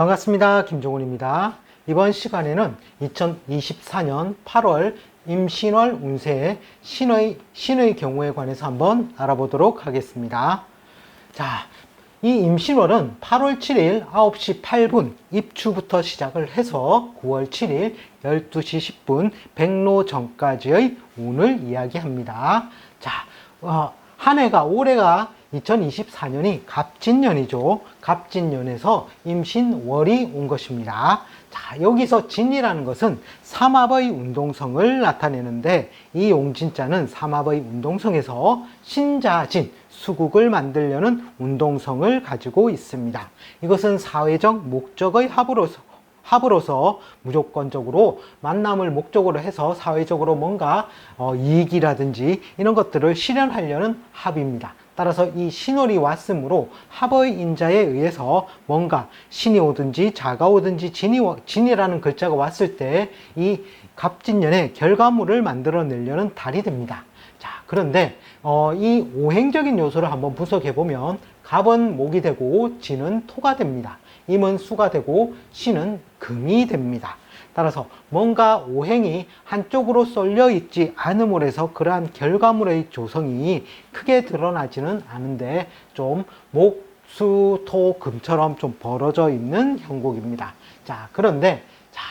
반갑습니다. 김종훈입니다. 이번 시간에는 2024년 8월 임신월 운세의 신의, 신의 경우에 관해서 한번 알아보도록 하겠습니다. 자, 이 임신월은 8월 7일 9시 8분 입추부터 시작을 해서 9월 7일 12시 10분 백로 전까지의 운을 이야기합니다. 자, 어, 한 해가 올해가 2024년이 갑진년이죠. 갑진년에서 임신월이 온 것입니다. 자, 여기서 진이라는 것은 삼합의 운동성을 나타내는데 이 용진자는 삼합의 운동성에서 신자진, 수국을 만들려는 운동성을 가지고 있습니다. 이것은 사회적 목적의 합으로서 합으로서 무조건적으로 만남을 목적으로 해서 사회적으로 뭔가 어, 이익이라든지 이런 것들을 실현하려는 합입니다. 따라서 이 신월이 왔으므로 합의 인자에 의해서 뭔가 신이 오든지 자가 오든지 진이, 진이라는 글자가 왔을 때 이 갑진년의 결과물을 만들어내려는 달이 됩니다. 자, 그런데 어, 이 오행적인 요소를 한번 분석해 보면 갑은 목이 되고 진은 토가 됩니다. 임은 수가 되고 신은 금이 됩니다. 따라서 뭔가 오행이 한쪽으로 쏠려 있지 않음으로 해서 그러한 결과물의 조성이 크게 드러나지는 않은데 좀 목, 수, 토, 금처럼 좀 벌어져 있는 형국입니다. 자, 그런데 자,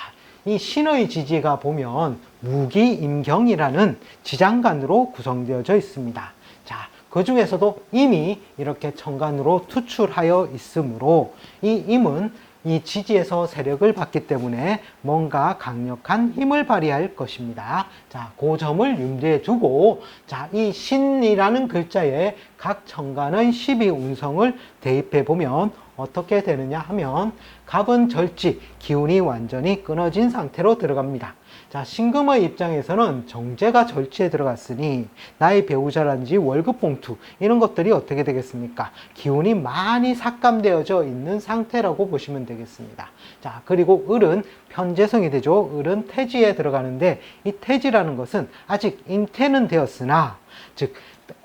이 신의 지지가 보면 무기임경이라는 지장간으로 구성되어져 있습니다. 자, 그 중에서도 임이 이렇게 천간으로 투출하여 있으므로 이 임은 이 지지에서 세력을 받기 때문에 뭔가 강력한 힘을 발휘할 것입니다. 자, 그 점을 염두에 두고, 자, 이 신이라는 글자에 각 천간의 12운성을 대입해 보면 어떻게 되느냐 하면 갑은 절지, 기운이 완전히 끊어진 상태로 들어갑니다. 자, 신금의 입장에서는 정제가 절치에 들어갔으니 나의 배우자라든지 월급 봉투 이런 것들이 어떻게 되겠습니까? 기운이 많이 삭감되어져 있는 상태라고 보시면 되겠습니다. 자, 그리고 을은 편재성이 되죠. 을은 태지에 들어가는데 이 태지라는 것은 아직 잉태는 되었으나 즉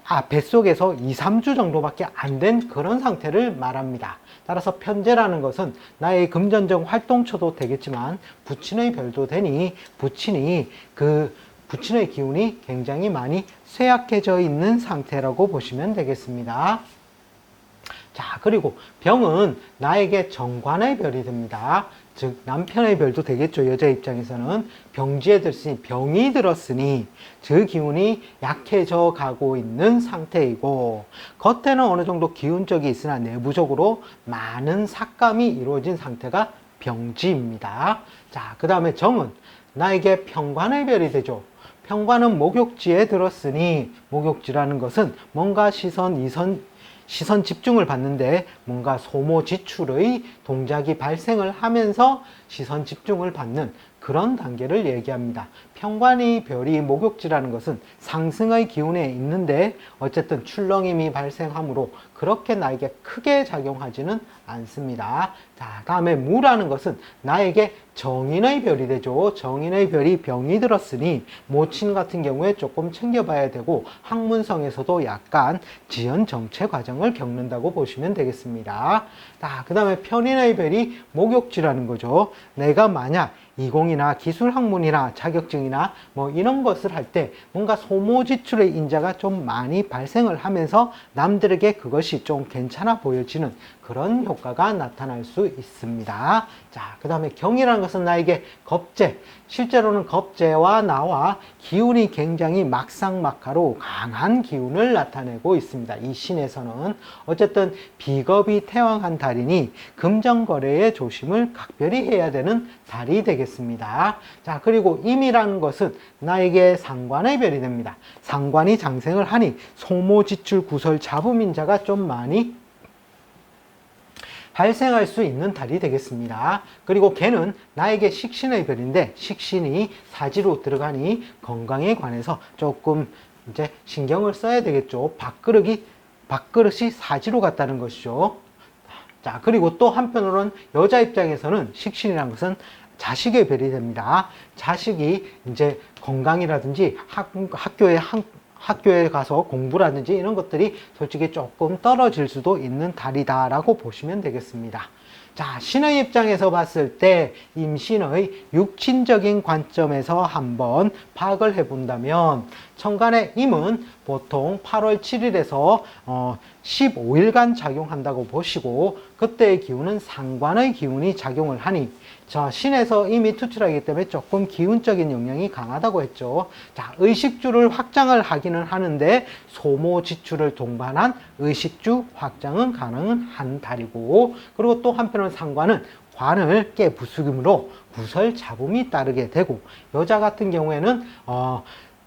아, 뱃속에서 2, 3주 정도밖에 안 된 그런 상태를 말합니다. 따라서 편제라는 것은 나의 금전적 활동처도 되겠지만 부친의 별도 되니 부친이 그 부친의 기운이 굉장히 많이 쇠약해져 있는 상태라고 보시면 되겠습니다. 자, 그리고 병은 나에게 정관의 별이 됩니다. 즉, 남편의 별도 되겠죠. 여자 입장에서는 병지에 들으니 병이 들었으니 그 기운이 약해져 가고 있는 상태이고, 겉에는 어느 정도 기운적이 있으나 내부적으로 많은 삭감이 이루어진 상태가 병지입니다. 자, 그 다음에 정은 나에게 평관의 별이 되죠. 평관은 목욕지에 들었으니 목욕지라는 것은 뭔가 시선, 이선, 시선 집중을 받는데 뭔가 소모 지출의 동작이 발생을 하면서 시선 집중을 받는 그런 단계를 얘기합니다. 평관이 별이 목욕지라는 것은 상승의 기운에 있는데 어쨌든 출렁임이 발생하므로 그렇게 나에게 크게 작용하지는 않습니다. 자, 다음에 무라는 것은 나에게 정인의 별이 되죠. 정인의 별이 병이 들었으니 모친 같은 경우에 조금 챙겨봐야 되고 학문성에서도 약간 지연 정체 과정을 겪는다고 보시면 되겠습니다. 자, 그 다음에 편인의 별이 목욕지라는 거죠. 내가 만약 이공이나 기술 학문이나 자격증이나 뭐 이런 것을 할 때 뭔가 소모 지출의 인자가 좀 많이 발생을 하면서 남들에게 그것이 좀 괜찮아 보여지는 그런 효과가 나타날 수 있습니다. 자, 그 다음에 경이라는 것은 나에게 겁재, 실제로는 겁재와 나와 기운이 굉장히 막상막하로 강한 기운을 나타내고 있습니다. 이 신에서는 어쨌든 비겁이 태왕한 달이니 금전거래에 조심을 각별히 해야 되는 달이 되겠습니다. 자, 그리고 임이라는 것은 나에게 상관의 별이 됩니다. 상관이 장생을 하니 소모지출 구설 자부민자가 좀 많이 발생할 수 있는 달이 되겠습니다. 그리고 개는 나에게 식신의 별인데 식신이 사지로 들어가니 건강에 관해서 조금 이제 신경을 써야 되겠죠. 밥그릇이 밥그릇이 사지로 갔다는 것이죠. 자, 그리고 또 한편으로는 여자 입장에서는 식신이라는 것은 자식의 별이 됩니다. 자식이 이제 건강이라든지 학, 학교에 한, 학교에 가서 공부라든지 이런 것들이 솔직히 조금 떨어질 수도 있는 달이다라고 보시면 되겠습니다. 자, 신의 입장에서 봤을 때 임신의 육친적인 관점에서 한번 파악을 해본다면 천간의 임은 보통 8월 7일에서 어, 15일간 작용한다고 보시고 그때의 기운은 상관의 기운이 작용을 하니 자, 신에서 이미 투출하기 때문에 조금 기운적인 영향이 강하다고 했죠. 자, 의식주를 확장을 하기는 하는데 소모 지출을 동반한 의식주 확장은 가능은 한 달이고 그리고 또 한편 으로 상관은 관을 깨 부수김으로 구설 잡음이 따르게 되고 여자 같은 경우에는 어,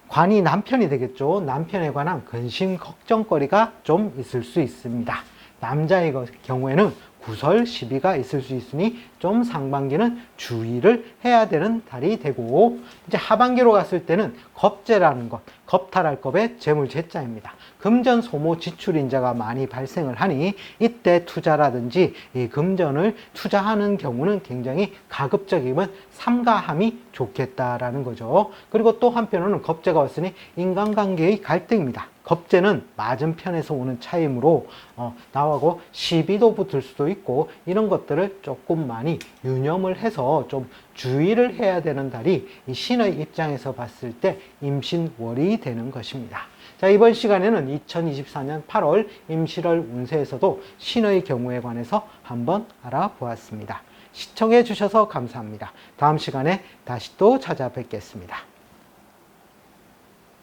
관이 남편이 되겠죠. 남편에 관한 근심 걱정거리가 좀 있을 수 있습니다. 남자의 거- 경우에는 구설 시비가 있을 수 있으니 좀 상반기는 주의를 해야 되는 달이 되고 이제 하반기로 갔을 때는 겁재라는 것, 겁탈할 겁의 재물재자입니다. 금전 소모 지출 인자가 많이 발생을 하니 이때 투자라든지 이 금전을 투자하는 경우는 굉장히 가급적이면 삼가함이 좋겠다라는 거죠. 그리고 또 한편으로는 겁재가 왔으니 인간관계의 갈등입니다. 겁재는 맞은편에서 오는 차이므로 어, 나하고 시비도 붙을 수도 있고 이런 것들을 조금 많이 유념을 해서 좀 주의를 해야 되는 달이 이 신의 입장에서 봤을 때 임신월이 되는 것입니다. 자, 이번 시간에는 2024년 8월 임실월 운세에서도 신의 경우에 관해서 한번 알아보았습니다. 시청해 주셔서 감사합니다. 다음 시간에 다시 또 찾아뵙겠습니다.